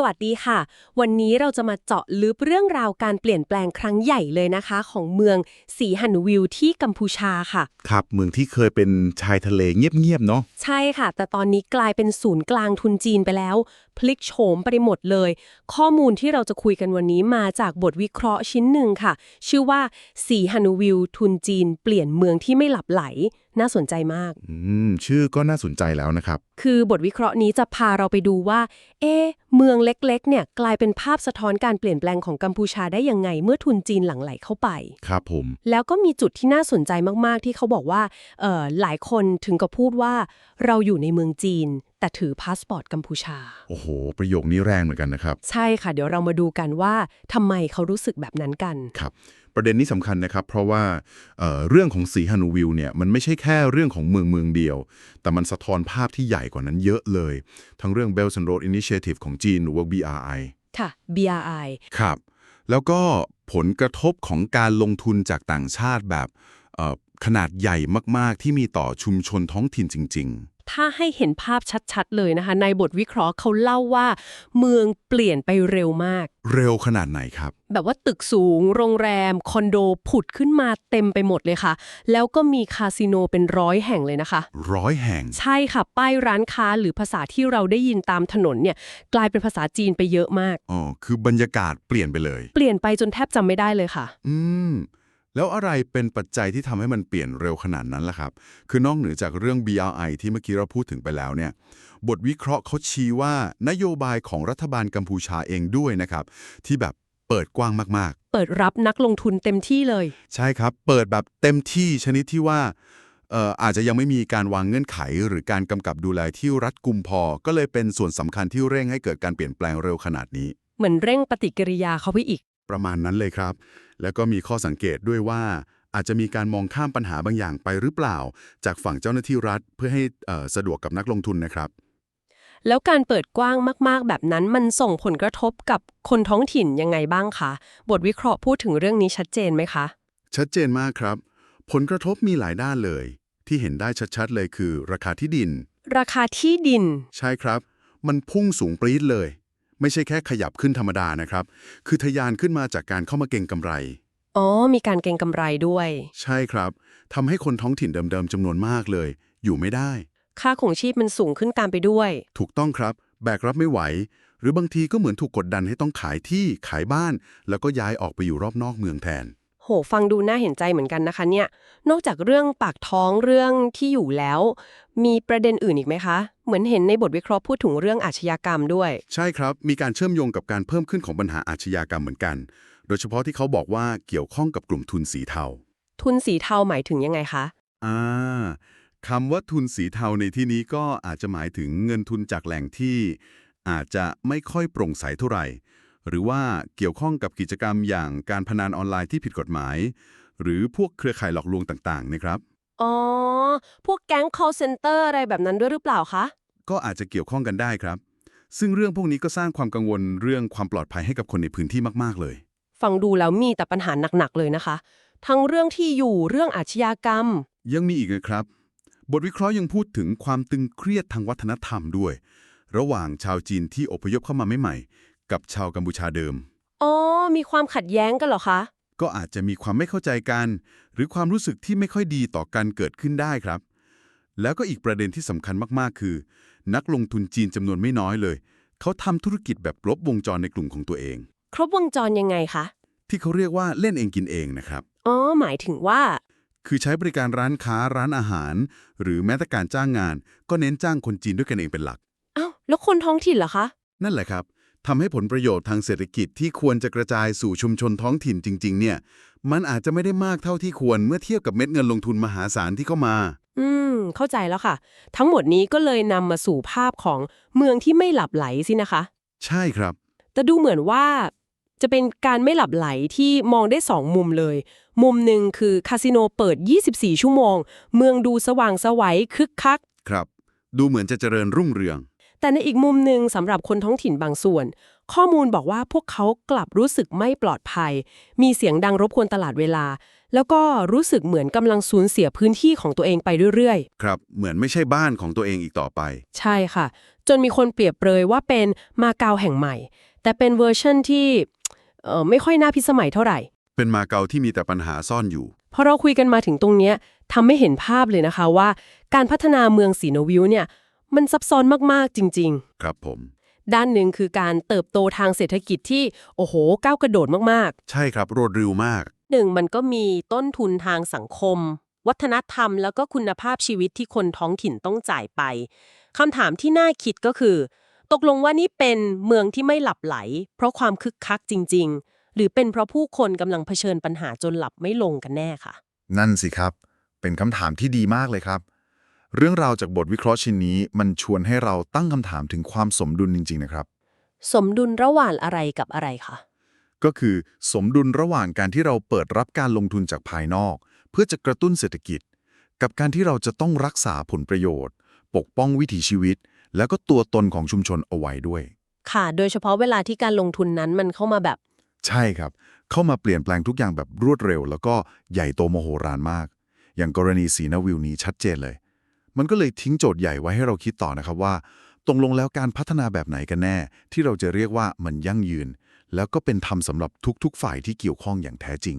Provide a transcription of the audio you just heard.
สวัสดีค่ะ วันนี้เราจะมาเจาะลึกเรื่องราวการเปลี่ยนแปลงครั้งใหญ่เลยนะคะ ของเมืองสีหันวิวที่กัมพูชาค่ะ ครับ เมืองที่เคยเป็นชายทะเลเงียบๆเนาะ ใช่ค่ะ แต่ตอนนี้กลายเป็นศูนย์กลางทุนจีนไปแล้ว พลิกโฉมไปหมดเลย ข้อมูลที่เราจะคุยกันวันนี้มาจากบทวิเคราะห์ชิ้นหนึ่งค่ะ ชื่อว่าสีฮันวิวทุนจีน เปลี่ยนเมืองที่ไม่หลับไหล น่าสนใจมากอืมชื่อก็น่าสนใจแล้วนะครับ คือบทวิเคราะห์นี้จะพาเราไปดูว่า เอ๊ะเมืองเล็กๆเนี่ยกลายเป็นภาพสะท้อนการเปลี่ยนแปลงของกัมพูชาได้ยังไง เมื่อทุนจีนหลั่งไหลเข้าไป ครับผม แล้วก็มีจุดที่น่าสนใจมากๆ ที่เขาบอกว่าเอ่อหลายคนถึงกับพูดว่าเราอยู่ในเมืองจีน แต่ถือพาสปอร์ตกัมพูชา โอ้โห ประโยคนี้แรงเหมือนกันนะครับ ใช่ค่ะ เดี๋ยวเรามาดูกันว่าทำไมเขารู้สึกแบบนั้นกัน ครับ ประเด็นนี้สำคัญนะครับ เพราะว่าเอ่อเรื่องของสีฮันูวิวเนี่ยมันไม่ใช่แค่เรื่องของเมืองเมืองเดียว แต่มันสะท้อนภาพที่ใหญ่กว่านั้นเยอะเลย ทั้งเรื่อง Belt and Road Initiative ของจีนหรือว่า BRI ค่ะ BRI ครับ แล้วก็ผลกระทบของการลงทุนจากต่างชาติแบบเอ่อขนาดใหญ่มากๆ ที่มีต่อชุมชนท้องถิ่นจริง ถ้าให้เห็นภาพชัดๆ เลยนะคะ ในบทวิเคราะห์เขาเล่าว่า เมืองเปลี่ยนไปเร็วมากๆเร็วขนาดไหนครับ แบบว่าตึกสูง โรงแรม คอนโดผุดขึ้นมาเต็มไปหมดเลยค่ะ แล้วก็มีคาสิโนเป็นร้อยแห่งเลยนะคะ ร้อยแห่ง ใช่ค่ะ ป้ายร้านค้าหรือภาษาที่เราได้ยินตามถนนเนี่ย กลายเป็นภาษาจีนไปเยอะมาก อ๋อ คือบรรยากาศเปลี่ยนไปเลย เปลี่ยนไปจนแทบจำไม่ได้เลยค่ะ อืม แล้วอะไรเป็นปัจจัยที่ทำให้มันเปลี่ยนเร็วขนาดนั้นล่ะครับ คือนอกเหนือจากเรื่อง BRI ที่เมื่อกี้เราพูดถึงไปแล้วเนี่ย บทวิเคราะห์เขาชี้ว่านโยบายของรัฐบาลกัมพูชาเองด้วยนะครับ ที่แบบเปิดกว้างมากเปิดรับนักลงทุนเต็มที่เลยๆใช่ครับ เปิดแบบเต็มที่ชนิดที่ว่าเอ่ออาจจะยังไม่มีการวางเงื่อนไข หรือการกำกับดูแลที่รัดกุมพอ ก็เลยเป็นส่วนสำคัญที่เร่งให้เกิดการเปลี่ยนแปลงเร็วขนาดนี้ เหมือนเร่งปฏิกิริยาเขาไปอีก ประมาณนั้นเลยครับ แล้วก็มีข้อสังเกตด้วยว่า อาจจะมีการมองข้ามปัญหาบางอย่างไปหรือเปล่า จากฝั่งเจ้าหน้าที่รัฐเพื่อให้เอ่อสะดวกกับนักลงทุนนะครับแล้วการเปิดกว้างมากๆ แบบนั้นมันส่งผลกระทบกับคนท้องถิ่นยังไงบ้างคะ บทวิเคราะห์พูดถึงเรื่องนี้ชัดเจนไหมคะ ชัดเจนมากครับ ผลกระทบมีหลายด้านเลย ที่เห็นได้ชัดๆ เลยคือ ราคาที่ดิน ราคาที่ดิน ใช่ครับ มันพุ่งสูงปรี๊ดเลย ไม่ใช่แค่ขยับขึ้นธรรมดานะครับ คือทะยานขึ้นมาจากการเข้ามาเก็งกำไร อ๋อ มีการเก็งกำไรด้วย ใช่ครับทำให้คนท้องถิ่นเดิมๆจำนวนมากเลย อยู่ไม่ได้ ค่าของชีพมันสูงขึ้นตามไปด้วย ถูกต้องครับ แบกรับไม่ไหว หรือบางทีก็เหมือนถูกกดดันให้ต้องขายที่ขายบ้าน แล้วก็ย้ายออกไปอยู่รอบนอกเมืองแทน โหฟังดูน่าเห็นใจเหมือนกันนะคะเนี่ย นอกจากเรื่องปากท้องเรื่องที่อยู่แล้ว มีประเด็นอื่นอีกไหมคะ เหมือนเห็นในบทวิเคราะห์พูดถึงเรื่องอาชญากรรมด้วย ใช่ครับ มีการเชื่อมโยงกับการเพิ่มขึ้นของปัญหาอาชญากรรมเหมือนกัน โดยเฉพาะที่เขาบอกว่าเกี่ยวข้องกับกลุ่มทุนสีเทา ทุนสีเทาหมายถึงยังไงคะอ่าคำว่าทุนสีเทาในที่นี้ก็อาจจะหมายถึงเงินทุนจากแหล่งที่ อาจจะไม่ค่อยโปร่งใสเท่าไหร่ หรือว่าเกี่ยวข้องกับกิจกรรมอย่างการพนันออนไลน์ที่ผิดกฎหมาย หรือพวกเครือข่ายหลอกลวงต่างๆนะครับอ๋อ พวกแก๊ง call center อะไรแบบนั้นด้วยหรือเปล่าคะ ก็อาจจะเกี่ยวข้องกันได้ครับ ซึ่งเรื่องพวกนี้ก็สร้างความกังวลเรื่องความปลอดภัยให้กับคนในพื้นที่มากๆเลย ฟังดูแล้วมีแต่ปัญหาหนักๆเลยนะคะ ทั้งเรื่องที่อยู่เรื่องอาชญากรรม ยังมีอีกนะครับ บทวิเคราะห์ยังพูดถึงความตึงเครียดทางวัฒนธรรมด้วย ระหว่างชาวจีนที่อพยพเข้ามาใหม่ๆ กับชาวกัมพูชาเดิม อ๋อ มีความขัดแย้งกันเหรอคะ ก็อาจจะมีความไม่เข้าใจกัน หรือความรู้สึกที่ไม่ค่อยดีต่อกันเกิดขึ้นได้ครับ แล้วก็อีกประเด็นที่สำคัญมากๆ คือ นักลงทุนจีนจำนวนไม่น้อยเลย เขาทำธุรกิจแบบครบวงจรในกลุ่มของตัวเอง ครบวงจรยังไงคะ ที่เขาเรียกว่าเล่นเองกินเองนะครับ อ๋อ หมายถึงว่า คือใช้บริการร้านค้าร้านอาหาร หรือแม้แต่การจ้างงาน ก็เน้นจ้างคนจีนด้วยกันเองเป็นหลักอ้าวแล้วคนท้องถิ่นเหรอคะ นั่นแหละครับ ทำให้ผลประโยชน์ทางเศรษฐกิจที่ควรจะกระจายสู่ชุมชนท้องถิ่นจริง ๆ เนี่ย มันอาจจะไม่ได้มากเท่าที่ควรเมื่อเทียบกับเม็ดเงินลงทุนมหาศาลที่เข้ามา อืม เข้าใจแล้วค่ะ ทั้งหมดนี้ก็เลยนำมาสู่ภาพของเมืองที่ไม่หลับไหลสินะคะ ใช่ครับ แต่ดูเหมือนว่าจะเป็นการไม่หลับไหลที่มองได้สองมุมเลย มุมหนึ่งคือคาสิโนเปิด 24 ชั่วโมง เมืองดูสว่างไสวัยคึกคัก ครับ ดูเหมือนจะเจริญรุ่งเรือง แต่ในอีกมุมหนึ่งสำหรับคนท้องถิ่นบางส่วน ข้อมูลบอกว่าพวกเขากลับรู้สึกไม่ปลอดภัย มีเสียงดังรบกวนตลาดเวลา แล้วก็รู้สึกเหมือนกำลังสูญเสียพื้นที่ของตัวเองไปเรื่อยครับ เหมือนไม่ใช่บ้านของตัวเองอีกต่อไปๆใช่ค่ะ จนมีคนเปรียบเปรยว่าเป็นมาเกาแห่งใหม่ แต่เป็นเวอร์ชั่นที่เอ่อไม่ค่อยน่าพิสมัยเท่าไหร่ เป็นมาเก๊าที่มีแต่ปัญหาซ่อนอยู่ พอเราคุยกันมาถึงตรงเนี้ยทำให้เห็นภาพเลยนะคะว่า การพัฒนาเมืองสีโนวิวเนี่ย มันซับซ้อนมาก ๆ จริงๆครับผมด้านหนึ่งคือการเติบโตทางเศรษฐกิจที่ โอ้โห ก้าวกระโดดมาก ใช่ครับรวดเร็วมาก ๆ หนึ่งมันก็มีต้นทุนทางสังคม วัฒนธรรม แล้วก็คุณภาพชีวิตที่คนท้องถิ่นต้องจ่ายไปคำถามที่น่าคิดก็คือ ตกลงว่านี่เป็นเมืองที่ไม่หลับไหล เพราะความคึกคักจริง ๆ หรือเป็นเพราะผู้คนกำลังเผชิญปัญหาจนหลับไม่ลงกันแน่ค่ะ นั่นสิครับ เป็นคำถามที่ดีมากเลยครับ เรื่องราวจากบทวิเคราะห์ชิ้นนี้ มันชวนให้เราตั้งคำถามถึงความสมดุลจริง ๆ นะครับ สมดุลระหว่างอะไรกับอะไรคะ ก็คือสมดุลระหว่างการที่เราเปิดรับการลงทุนจากภายนอก เพื่อจะกระตุ้นเศรษฐกิจ กับการที่เราจะต้องรักษาผลประโยชน์ ปกป้องวิถีชีวิต แล้วก็ตัวตนของชุมชนเอาไว้ด้วย ค่ะ โดยเฉพาะเวลาที่การลงทุนนั้นมันเข้ามาแบบ ใช่ครับ เข้ามาเปลี่ยนแปลงทุกอย่างแบบรวดเร็ว แล้วก็ใหญ่โตโมโหรานมาก อย่างกรณีสีนาวิวนี้ชัดเจนเลย มันก็เลยทิ้งโจทย์ใหญ่ไว้ให้เราคิดต่อนะครับว่าตรงลงแล้วการพัฒนาแบบไหนกันแน่ ที่เราจะเรียกว่ามันยั่งยืน แล้วก็เป็นธรรมสำหรับทุกๆ ฝ่ายที่เกี่ยวข้องอย่างแท้จริง